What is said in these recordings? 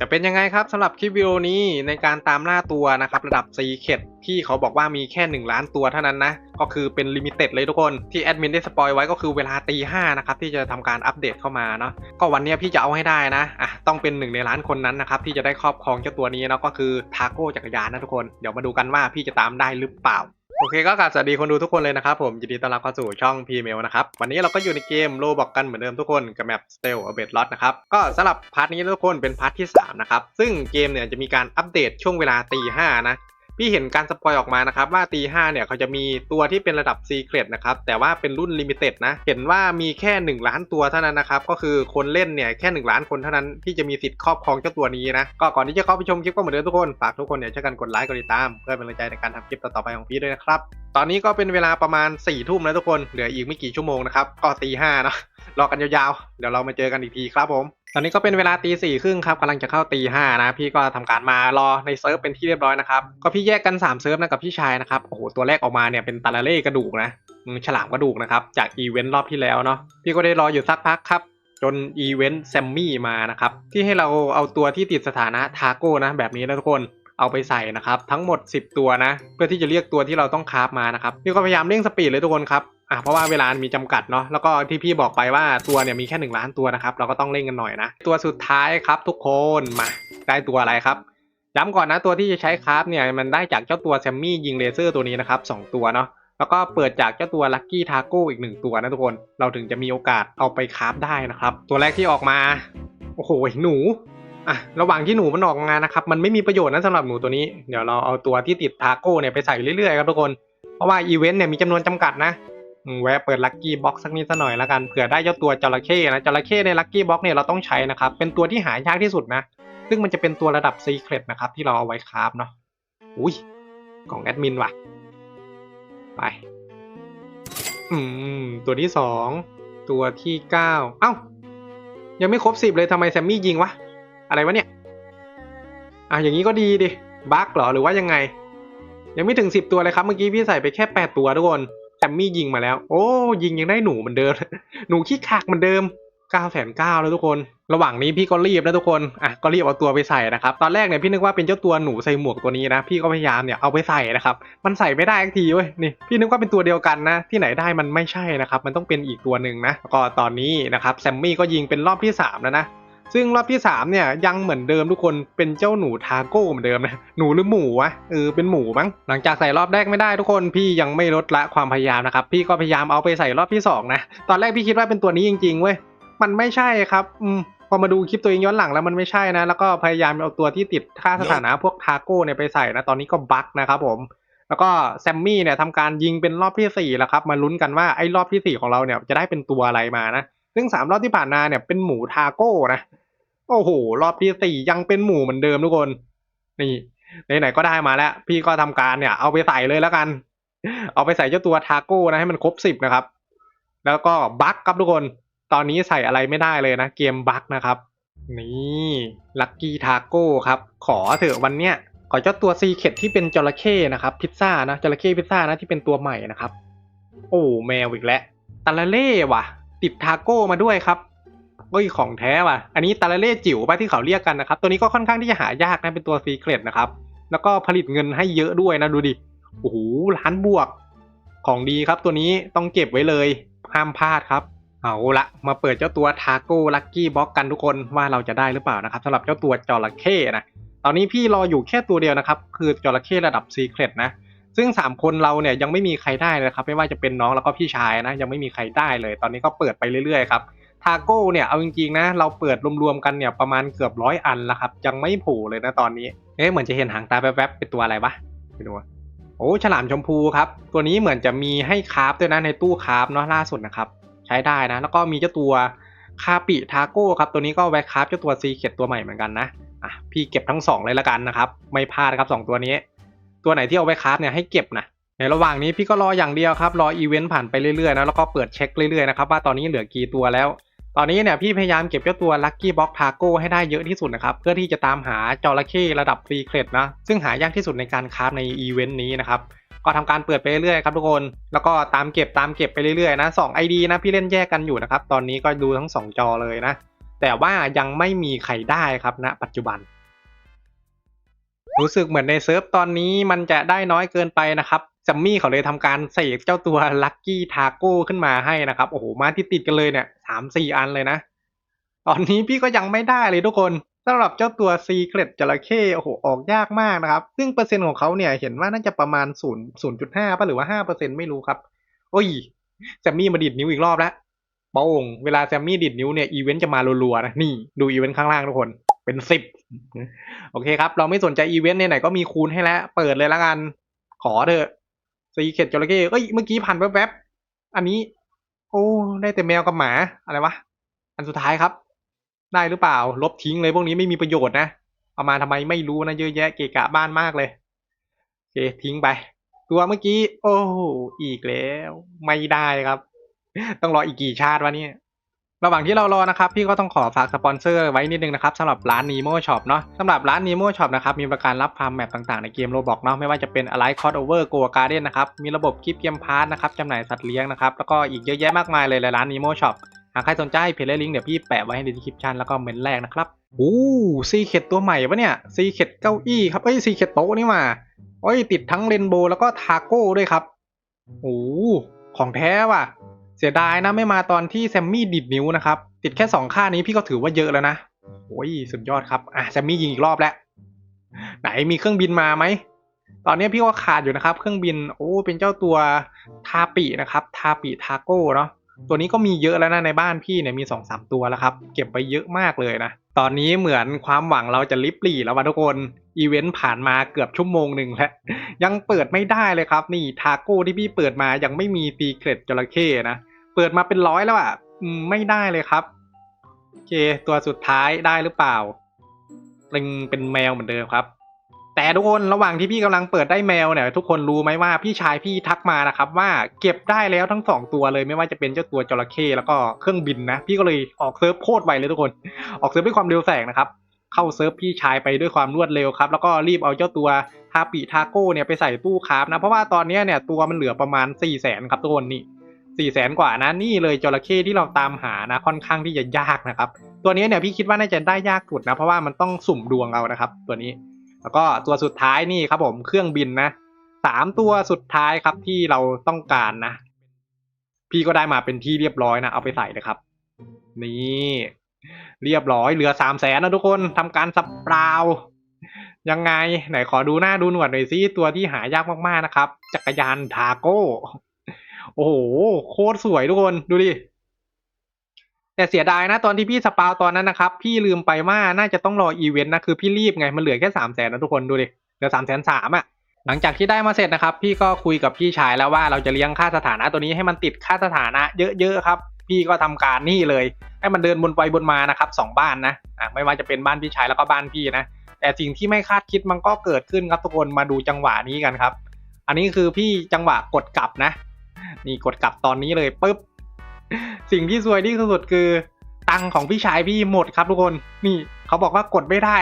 จะเป็นยังไงครับสำหรับคลิปวิดีโอนี้ในการตามล่าตัวนะครับระดับซีเคดที่เขาบอกว่ามีแค่ 1 ล้านตัวเท่านั้นนะ ก็คือเป็นลิมิเต็ดเลยทุกคนที่แอดมินได้สปอยไว้ก็คือเวลาตีห้านะครับที่จะทำการอัปเดตเข้ามาเนาะก็วันนี้พี่จะเอาให้ได้นะอะต้องเป็นหนึ่งในล้านคนนั้นนะครับที่จะได้ครอบครองเจ้าตัวนี้เนาะก็คือทาโก้จักรยานนะทุกคนเดี๋ยวมาดูกันว่าพี่จะตามได้หรือเปล่า โอเคก็กราบสวัสดีคนดูทุกคนเลยนะครับผมยินดีต้อนรับเข้าสู่ช่อง p m a i l นะครับวันนี้เราก็อยู่ในเกมโลบอกกันเหมือนเดิมทุกคนกับแมป s t e l a b e t Lot นะครับก็สำหรับพาร์ทนี้ทุกคนเป็นพาร์ทที่3นะครับซึ่งเกมเนี่ยจะมีการอัปเดตช่วงเวลาตีห้านะ พี่เห็นการสปอยออกมานะครับว่าตีห้าเนี่ยเขาจะมีตัวที่เป็นระดับ Secret นะครับแต่ว่าเป็นรุ่น Limited นะเห็นว่ามีแค่ 1 ล้านตัวเท่านั้นนะครับก็คือคนเล่นเนี่ยแค่ 1 ล้านคนเท่านั้นที่จะมีสิทธิ์ครอบครองเจ้าตัวนี้นะก็ก่อนที่จะเข้าไปชมคลิปก็เหมือนเดิมทุกคนฝากทุกคนเนี่ยช่วยกันกดไลค์กดติดตาม เพื่อเป็นกำลังใจในการทำคลิปต่อๆไปของพี่ด้วยนะครับตอนนี้ก็เป็นเวลาประมาณ4ี่ทุ่มแล้วทุกคนเหลืออีกไม่กี่ชั่วโมงนะครับก็ตีห้าเนาะรอกันยาวๆ เดี๋ยวเรามาเจอกันอีกทีครับผมตอนนี้ก็เป็นเวลาตีสี่ครึ่งครับกำลังจะเข้าตีห้านะ พี่ก็ทำการมารอในเซิร์ฟเป็นที่เรียบร้อยนะครับ ก็พี่แยกกัน 3 เซิร์ฟนะกับพี่ชายนะครับ โอ้โห ตัวแรกออกมาเนี่ยเป็นตาลาเล่กระดูกนะฉลามกระดูกนะครับ จากอีเวนต์รอบที่แล้วเนาะ พี่ก็ได้รออยู่สักพักครับ จนอีเวนต์แซมมี่มานะครับ ที่ให้เราเอาตัวที่ติดสถานะทาโก้นะ แบบนี้นะทุกคนเอาไปใส่นะครับ ทั้งหมด 10 ตัวนะ เพื่อที่จะเรียกตัวที่เราต้องคราฟมานะครับพี่ก็พยายามเร่งสปีดเลยทุกคนครับอะเพราะว่าเวลามีจำกัดเนาะแล้วก็ที่พี่บอกไปว่าตัวเนี่ยมีแค่ 1 ล้านตัวนะครับเราก็ต้องเร่งกันหน่อยนะ ตัวสุดท้ายครับทุกคนมาได้ตัวอะไรครับ ย้ำก่อนนะตัวที่จะใช้คราฟเนี่ยมันได้จากเจ้าตัวแซมมี่ยิงเลเซอร์ตัวนี้นะครับสองตัวเนาะแล้วก็เปิดจากเจ้าตัวลัคกี้ทาโก้อีกหนึ่งตัวนะทุกคน เราถึงจะมีโอกาสเอาไปคราฟได้นะครับ ตัวแรกที่ออกมา โอ้โห หนูอะระหว่างที่หนูมันออกมานะครับ มันไม่มีประโยชน์นะสำหรับหนูตัวนี้ เดี๋ยวเราเอาตัวที่ติดทาโก้เนี่ยไปใส่เรื่อยๆครับทุกคน เพราะว่าอีเวนต์เนี่ยมีจำนวนจำกัดนะแวะเปิดลัคกี้บ็อกสักนิดสักหน่อยแล้วกัน เผื่อได้เจ้าตัวจระเข้นะ จระเข้ในลัคกี้บ็อกเนี่ยเราต้องใช้นะครับ เป็นตัวที่หายากที่สุดนะ ซึ่งมันจะเป็นตัวระดับซีเครตนะครับ ที่เราเอาไว้คราฟเนาะอุ้ยกล่องแอดมินว่ะ ไป อืม ตัวที่สองตัวที่เก้าเอ้า ยังไม่ครบสิบเลยทำไมแซมมี่ยิงวะ อะไรวะเนี่ย อะอย่างนี้ก็ดีดิบั๊กเหรอหรือว่ายังไง ยังไม่ถึงสิบตัวเลยครับ เมื่อกี้พี่ใส่ไปแค่แปดตัวทุกคนแซมมี่ยิงมาแล้ว โอ้ ยิงยังได้หนูเหมือนเดิม หนูขี้ขากเหมือนเดิม 9 9 0 0 0แล้วทุกคน ระหว่างนี้พี่ก็รีบนะทุกคน อะก็รีบเอาตัวไปใส่นะครับ ตอนแรกเนี่ยพี่นึกว่าเป็นเจ้าตัวหนูใส่หมวกตัวนี้นะ พี่ก็พยายามเนี่ยเอาไปใส่นะครับ มันใส่ไม่ได้สักทีเว้ย นี่พี่นึกว่าเป็นตัวเดียวกันนะ ที่ไหนได้มันไม่ใช่นะครับ มันต้องเป็นอีกตัวหนึ่งนะ ก็ตอนนี้นะครับแซมมี่ก็ยิงเป็นรอบที่สามแล้วนะ ซึ่งรอบที่สามเนี่ยยังเหมือนเดิมทุกคน เป็นเจ้าหนูทาโก้เหมือนเดิมนะ หนูหรือหมูวะ เออเป็นหมูมั้ง หลังจากใส่รอบแรกไม่ได้ทุกคน พี่ยังไม่ลดละความพยายามนะครับ พี่ก็พยายามเอาไปใส่รอบที่สองนะ ตอนแรกพี่คิดว่าเป็นตัวนี้จริงๆเว้ย มันไม่ใช่ครับอืมพอมาดูคลิปตัวเองย้อนหลังแล้วมันไม่ใช่นะ แล้วก็พยายามเอาตัวที่ติดค่าสถานะพวกทาโก้เนี่ยไปใส่นะ ตอนนี้ก็บั๊กนะครับผม แล้วก็แซมมี่เนี่ยทำการยิงเป็นรอบที่สี่แล้วครับ มาลุ้นกันว่าไอ้รอบที่สี่ของเราเนี่ยจะได้เป็นตัวอะไรมานะ ซึ่งสามรอบที่ผ่านมาเนี่ยเป็นหมูทาโก้นะ โอ้โห รอบที่สี่ยังเป็นหมูเหมือนเดิมทุกคน นี่ไหนๆก็ได้มาแล้ว พี่ก็ทำการเนี่ยเอาไปใส่เลยแล้วกัน เอาไปใส่เจ้าตัวทาโก้นะให้มันครบสิบนะครับ แล้วก็บั๊กครับทุกคน ตอนนี้ใส่อะไรไม่ได้เลยนะ เกมบั๊กนะครับ นี่ลัคกี้ทาโก้ครับ ขอเถอะวันเนี้ยขอเจ้าตัวซีเคดที่เป็นจระเข้นะครับ พิซซ่านะจระเข้พิซซ่านะที่เป็นตัวใหม่นะครับ โอ้แมวอีกแล้วตาลาเล่ว่ะ ติดทาโก้มาด้วยครับเฮ้ยของแท้ว่ะ อันนี้ตาลาเล่จิ๋วป่ะที่เขาเรียกกันนะครับ ตัวนี้ก็ค่อนข้างที่จะหายากนะเป็นตัวซีเครตนะครับ แล้วก็ผลิตเงินให้เยอะด้วยนะดูดิโอ้โหล้านบวก ของดีครับตัวนี้ต้องเก็บไว้เลยห้ามพลาดครับ เอาละมาเปิดเจ้าตัวทาโก้ลัคกี้บ็อกกันทุกคนว่าเราจะได้หรือเปล่านะครับสำหรับเจ้าตัวจระเข้นะตอนนี้พี่รออยู่แค่ตัวเดียวนะครับ คือจระเข้ระดับซีเครตนะซึ่ง 3 คนเราเนี่ยยังไม่มีใครได้นะครับ ไม่ว่าจะเป็นน้องแล้วก็พี่ชายนะ ยังไม่มีใครได้เลย ตอนนี้ก็เปิดไปเรื่อยๆครับทาโก้เนี่ยเอาจริงๆนะ เราเปิดรวมๆกันเนี่ยประมาณเกือบร้อยอันแล้วครับ ยังไม่โผล่เลยนะตอนนี้เอ๊ะเหมือนจะเห็นหางตาแป๊บๆเป็นตัวอะไรวะไปดูโอ้ฉลามชมพูครับ ตัวนี้เหมือนจะมีให้คราฟด้วยนะในตู้คราฟเนาะล่าสุดนะครับ ใช้ได้นะ แล้วก็มีเจ้าตัวคาปิทาโก้ครับ ตัวนี้ก็เอาไว้คราฟเจ้าตัวซีเค็ดตัวใหม่เหมือนกันนะอะพี่เก็บทั้งสองเลยละกันนะครับ ไม่พลาดครับสองตัวนี้ ตัวไหนที่เอาไว้คราฟเนี่ยให้เก็บนะในระหว่างนี้พี่ก็รออย่างเดียวครับ รออีเวนต์ผ่านไปเรื่อยๆนะแล้วก็เปิดเช็คเรื่อยๆนะครับว่าตอนนี้เหลือกี่ตัวแล้ว ตอนนี้เนี่ยพี่พยายามเก็บเจ้าตัว Lucky Box Taco ให้ได้เยอะที่สุดนะครับเพื่อที่จะตามหาจระเข้ระดับฟรีเครดนะซึ่งหายากที่สุดในการคราฟในอีเวนต์นี้นะครับ ก็ทำการเปิดไปเรื่อยๆครับทุกคนแล้วก็ตามเก็บตามเก็บไปเรื่อยๆนะสอง ID นะพี่เล่นแยกกันอยู่นะครับตอนนี้ก็ดูทั้งสองจอเลยนะ แต่ว่ายังไม่มีใครได้ครับณปัจจุบัน รู้สึกเหมือนในเซิร์ฟตอนนี้มันจะได้น้อยเกินไปนะครับซัมมี่เขาเลยทำการเสกเจ้าตัวลัคกี้ทาโก้ขึ้นมาให้นะครับโอ้โหมาที่ติดกันเลยเนี่ยสามสี่อันเลยนะ ตอนนี้พี่ก็ยังไม่ได้เลยทุกคน สำหรับเจ้าตัวซีเครตจระเข้โอ้โหออกยากมากนะครับ ซึ่งเปอร์เซ็นต์ของเขาเนี่ยเห็นว่าน่าจะประมาณศูนย์ศูนย์จุดห้าป่ะหรือว่าห้าเปอร์เซ็นต์ไม่รู้ครับ โอ้ยแซมมี่มาดิดนิ้วอีกรอบแล้วโป้งเวลาแซมมี่ดิดนิ้วเนี่ยอีเวนต์จะมารัวๆนะนี่ดูอีเวนต์ข้างล่างทุกคนเป็นสิบโอเคครับ เราไม่สนใจอีเวนต์ไหนๆก็มีคูณให้แล้ว เปิดเลยล้วกัน ขอเถอะซีเข็ดจระเข้เอ้ยเมื่อกี้ผ่านแวบๆอันนี้ โอ้ได้แต่แมวกับหมาอะไรวะอันสุดท้ายครับ ได้หรือเปล่า ลบทิ้งเลยพวกนี้ไม่มีประโยชน์นะเอามาทำไมไม่รู้นะเยอะแยะเกะกะบ้านมากเลยโอเคทิ้งไป ตัวเมื่อกี้ โอ้อีกแล้ว ไม่ได้ครับ ต้องรออีกกี่ชาติวะเนี่ยระหว่างที่เรารอนะครับพี่ก็ต้องขอฝากสปอนเซอร์ไว้นิดนึงนะครับสำหรับร้าน Nemo Shop เนาะสำหรับร้าน Nemo Shop นะครับมีบริการรับฟาร์มแมปต่างๆในเกมโรบอกเนาะไม่ว่าจะเป็น Alive Crossover Go Garden นะครับมีระบบคลิปเกมพาร์ทนะครับจำหน่ายสัตว์เลี้ยงนะครับแล้วก็อีกเยอะแยะมากมายเลยในร้าน Nemo Shop หากใครสนใจเพจและลิงก์เดี๋ยวพี่แปะไว้ให้ในดีคริปชันแล้วก็เมนแรกนะครับอู้ซีเข็ดตัวใหม่ปะเนี่ยซีเข็ดเก้าอี้ครับเอ้ยซีเข็ดโต๊ะนี่มาโอ้ยติดทั้งเรนโบว์แล้วก็ทาโก้ด้วยครับโอ้ของแท้ว่ะ เสียดายนะไม่มาตอนที่แซมมี่ดิดนิ้วนะครับติดแค่สองค่านี้พี่ก็ถือว่าเยอะแล้วนะโอ้ยสุดยอดครับอะแซมมี่ยิงอีกรอบแล้วไหนมีเครื่องบินมาไหมตอนนี้พี่ก็ขาดอยู่นะครับ เครื่องบินโอ้เป็นเจ้าตัวทาปินะครับ ทาปิทาโก้เนาะ ตัวนี้ก็มีเยอะแล้วนะในบ้านพี่เนี่ยมีสองสามตัวแล้วครับ เก็บไปเยอะมากเลยนะ ตอนนี้เหมือนความหวังเราจะลิบหลี่แล้ววะทุกคนอีเวนต์ผ่านมาเกือบชั่วโมงหนึ่งแล้ว ยังเปิดไม่ได้เลยครับ นี่ทาโก้ที่พี่เปิดมายังไม่มีตีเกรดจระเข้นะเปิดมาเป็นร้อยแล้วอะไม่ได้เลยครับโอเคตัวสุดท้ายได้หรือเปล่าเป็นเป็นแมวเหมือนเดิมครับ แต่ทุกคนระหว่างที่พี่กำลังเปิดได้แมวเนี่ยทุกคนรู้ไหมว่าพี่ชายพี่ทักมานะครับว่าเก็บได้แล้วทั้งสองตัวเลยไม่ว่าจะเป็นเจ้าตัวจระเข้แล้วก็เครื่องบินนะ พี่ก็เลยออกเซิร์ฟโคตรไวเลยทุกคน ออกเซิร์ฟด้วยความเร็วแสงนะครับเข้าเซิร์ฟพี่ชายไปด้วยความรวดเร็วครับแล้วก็รีบเอาเจ้าตัวทาปิทาโก้เนี่ยไปใส่ตู้คราฟนะเพราะว่าตอนนี้เนี่ยตัวมันเหลือประมาณ4ี่แสนครับทุกคนนี่สี่แสนกว่านะนี่เลยจระเข้ที่เราตามหานะค่อนข้างที่จะยากนะครับตัวนี้เนี่ยพี่คิดว่าน่าจะได้ยากสุดนะเพราะว่ามันต้องสุ่มดวงเอานะครับ ตัวนี้ แล้วก็ตัวสุดท้ายนี่ครับผมเครื่องบินนะสามตัวสุดท้ายครับที่เราต้องการนะ พี่ก็ได้มาเป็นที่เรียบร้อยนะ เอาไปใส่เลยครับ นี่เรียบร้อยเหลือสามแสนนะทุกคนทำการสับเปล่ายังไง ไหนขอดูหน้าดูหนวดหน่อยซิตัวที่หายากมากๆนะครับ จักรยานทาโก้ โอ้โห โคตรสวยทุกคนดูดิ แต่เสียดายนะตอนที่พี่สปาวตอนนั้นนะครับ พี่ลืมไปว่าน่าจะต้องรออีเวนต์นะคือพี่รีบไงมันเหลือแค่สามแสนนะทุกคนดูดิเหลือสามแสนสามอะหลังจากที่ได้มาเสร็จนะครับ พี่ก็คุยกับพี่ชายแล้วว่าเราจะเลี้ยงค่าสถานะตัวนี้ให้มันติดค่าสถานะเยอะๆครับ พี่ก็ทำการนี่เลย ให้มันเดินบนไปบนมานะครับสองบ้านนะอะไม่ว่าจะเป็นบ้านพี่ชายแล้วก็บ้านพี่นะ แต่สิ่งที่ไม่คาดคิดมันก็เกิดขึ้นครับทุกคนมาดูจังหวะนี้กันครับ อันนี้คือพี่จังหวะกดกลับนะ นี่กดกลับตอนนี้เลยปุ๊บ สิ่งที่ซวยที่สุดคือตังของพี่ชายพี่หมดครับทุกคน นี่เขาบอกว่ากดไม่ได้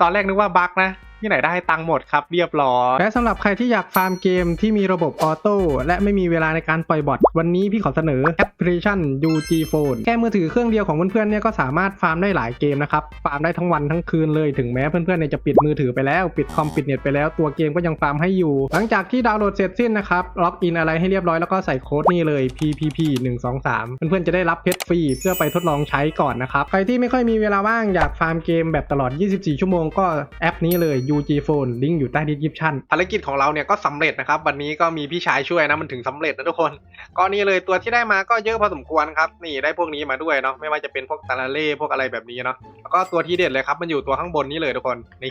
ตอนแรกนึกว่าบั๊กนะ ที่ไหนได้ตังหมดครับเรียบร้อย และสำหรับใครที่อยากฟาร์มเกมที่มีระบบออโต้และไม่มีเวลาในการปล่อยบอทวันนี้พี่ขอเสนอแอปพลิเคชัน UG Phone แค่มือถือเครื่องเดียวของเพื่อนๆเนี่ยก็สามารถฟาร์มได้หลายเกมนะครับ ฟาร์มได้ทั้งวันทั้งคืนเลยถึงแม้เพื่อนๆเนี่ยจะปิดมือถือไปแล้ว ปิดคอมปิดเน็ตไปแล้วตัวเกมก็ยังฟาร์มให้อยู่ หลังจากที่ดาวน์โหลดเสร็จสิ้นนะครับล็อกอินอะไรให้เรียบร้อยแล้วก็ใส่โค้ดนี่เลย PPP 1 2 3เพื่อนๆจะได้รับเพชรฟรีเพื่อไปทดลองใช้ก่อนนะครับใครที่ไม่ค่อยมีเวลาว่างอยากฟาร์มเกมแบบตลอด 24 ชั่วโมงก็แอปนี้เลย UG Phone ลิงก์อยู่ใต้ดีสคริปชั่นภารกิจของเราเนี่ยก็สำเร็จนะครับ วันนี้ก็มีพี่ชายช่วยนะมันถึงสำเร็จนะทุกคน ก็นี่เลยตัวที่ได้มาก็เยอะพอสมควรครับ นี่ได้พวกนี้มาด้วยเนาะไม่ว่าจะเป็นพวกตาลาเล่พวกอะไรแบบนี้เนาะแล้วก็ตัวที่เด็ดเลยครับมันอยู่ตัวข้างบนนี้เลยทุกคนนี่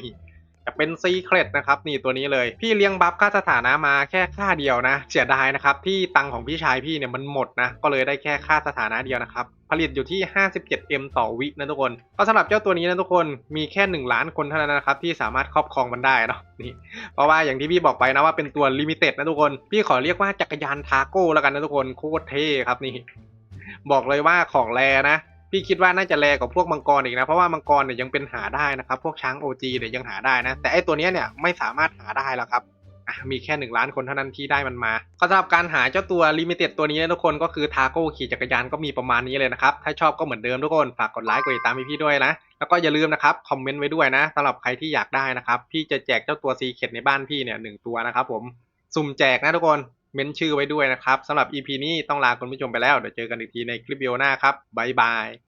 จะเป็นซีเครตนะครับนี่ตัวนี้เลย พี่เลี้ยงบัฟค่าสถานะมาแค่ค่าเดียวนะ เสียดายนะครับที่ตังของพี่ชายพี่เนี่ยมันหมดนะก็เลยได้แค่ค่าสถานะเดียวนะครับผลิตอยู่ที่ 57M ต่อวินะทุกคน ก็สำหรับเจ้าตัวนี้นะทุกคน มีแค่ 1 ล้านคนเท่านั้นนะครับที่สามารถครอบครองมันได้เนาะ นี่ เพราะว่าอย่างที่พี่บอกไปนะว่าเป็นตัวลิมิเต็ดนะทุกคน พี่ขอเรียกว่าจักรยานทาโก้แล้วกันนะทุกคน โคตรเท่ครับนี่ บอกเลยว่าของแรนะ พี่คิดว่าน่าจะแรงกว่าพวกมังกรอีกนะ เพราะว่ามังกรเนี่ยยังเป็นหาได้นะครับ พวกช้าง OG เนี่ยยังหาได้นะ แต่ไอตัวเนี้ยเนี่ยไม่สามารถหาได้แล้วครับมีแค่ 1 ล้านคนเท่านั้นที่ได้มันมา ก็สำหรับการหาเจ้าตัวลิมิเต็ดตัวนี้นะทุกคนก็คือทาโก้ขี่จักรยานก็มีประมาณนี้เลยนะครับ ถ้าชอบก็เหมือนเดิมทุกคน ฝากกดไลค์กดติดตามพี่ๆด้วยนะ แล้วก็อย่าลืมนะครับ คอมเมนต์ไว้ด้วยนะสำหรับใครที่อยากได้นะครับ พี่จะแจกเจ้าตัวซีเคดในบ้านพี่เนี่ยหนึ่งตัวนะครับผม สุ่มแจกนะทุกคน เม้นชื่อไว้ด้วยนะครับสำหรับ EP นี้ต้องลาคุณผู้ชมไปแล้ว เดี๋ยวเจอกันอีกทีในคลิปวิดีโอหน้าครับบ๊ายบาย